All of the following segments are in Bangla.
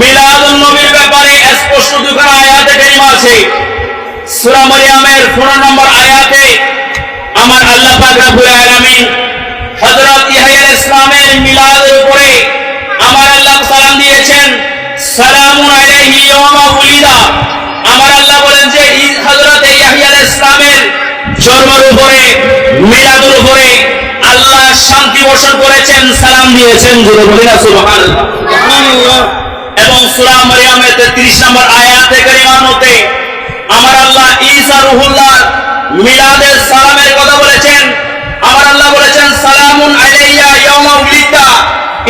মিলাদুন নবীর ব্যাপারে আয়াতে কারিমা আছে। সূরা মারিয়ামের 15 নম্বর আয়াতে আমার আল্লাহ পাক রব্বুল আলামিন হযরত ইয়াহইয়া ইসলামের মিলাদের আমার আল্লাহ সালাম দিয়েছেন, সালামুন আলাইহি ইয়াওমা উলিদা। আমার আল্লাহ বলেন যে হযরত ইসলামের জন্মের উপরে, মিলাদের আল্লাহ শান্তি বর্ষণ করেছেন, সালাম দিয়েছেন, জোরে এবং সূরা মারিয়ামের 33 নম্বর আয়াতে কারিমার মধ্যে আমার আল্লাহ ঈসা রুহুল্লাহ মিলাদের সালামের কথা বলেছেন। আমার আল্লাহ বলেছেন সালামুন আলাইয়া ইয়াউমা উলিদা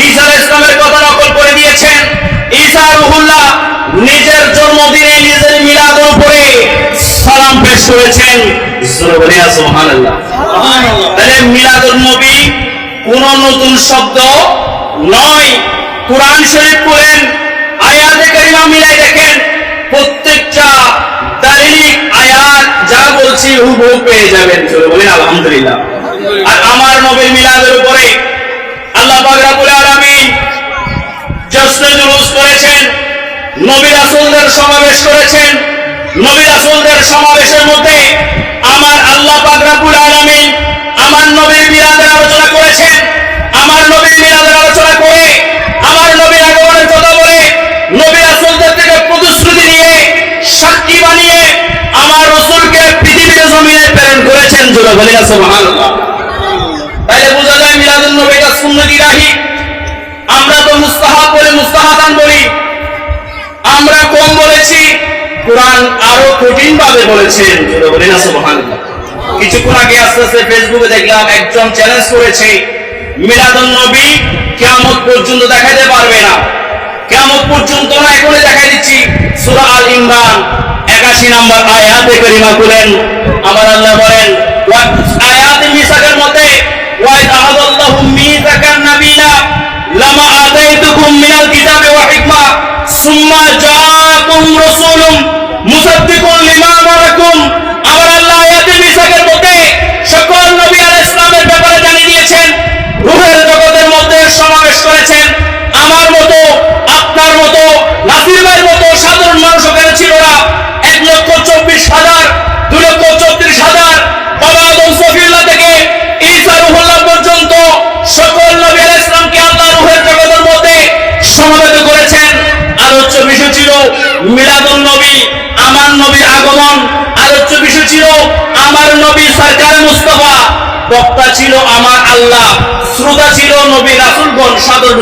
ঈসা ইসলামের কথা নকল করে দিয়েছেন। ঈসা রুহুল্লাহ নিজের জন্মদিনে নিজের মিলাদের উপরে সালাম পেশ করেছেন। না সুবহানাল্লাহ। তাহলে মিলাদুন নবী কোন নতুন শব্দ নয়। কোরআন শরীফ কারিমা মিলাই দেখেন, প্রত্যেকটা দালিলিক আয়াত যা বলছি হুবহু পেয়ে যাবেন, চলে বলেন আলহামদুলিল্লাহ। আর আমার নবীর মিলাদের উপরে আল্লাহ পাক রব্বুল আলামিন জশ্নে জুলুস করেছেন, নবী রাসূলদের সমাবেশ করেছেন। নবী রাসূলদের সমাবেশের মধ্যে আমার আল্লাহ পাক রব্বুল আলামিন আমার নবীর মিলাদের আলোচনা করেছেন, আমার নবীর মিলাদের আলোচনা করে আমার নবীর আগমনের কথা বলে নবী রাসূলদের থেকে প্রতিশ্রুতি নিয়ে সাক্ষী বানিয়ে আমার রাসূলকে পৃথিবীর জমিনে প্রেরণ জোরে বলে বোঝা যায় মিলাদুন নবীটা সুন্নতি রাহি। আমরা তো মুস্তাহাব বলে মুস্তাহাদান বলি। আমরা কম বলেছি, কোরআন আরও কঠিন ভাবে বলেছেন কিছুক্ষণ আগে আস্তে আস্তে ফেসবুকে দেখলাম একজন চ্যালেঞ্জ করেছে, মিলাদুন নবী কিয়ামত পর্যন্ত দেখাতে পারবে না। কিয়ামত পর্যন্ত না, এখনই দেখাই দিচ্ছি। সূরা আল ইমরান 81 নম্বর আয়াতে কারিমা করেন আমার আল্লাহ বলেন சும்மா ছিল মিলাদুল নবী, আমার নবীর আগমন। আলোচ্য বিষয় ছিল, আমার নবী সরকার মুস্তফা। বক্তা ছিল আমার আল্লাহ, শ্রোতা ছিল নবী রাসূলগণ, সাদর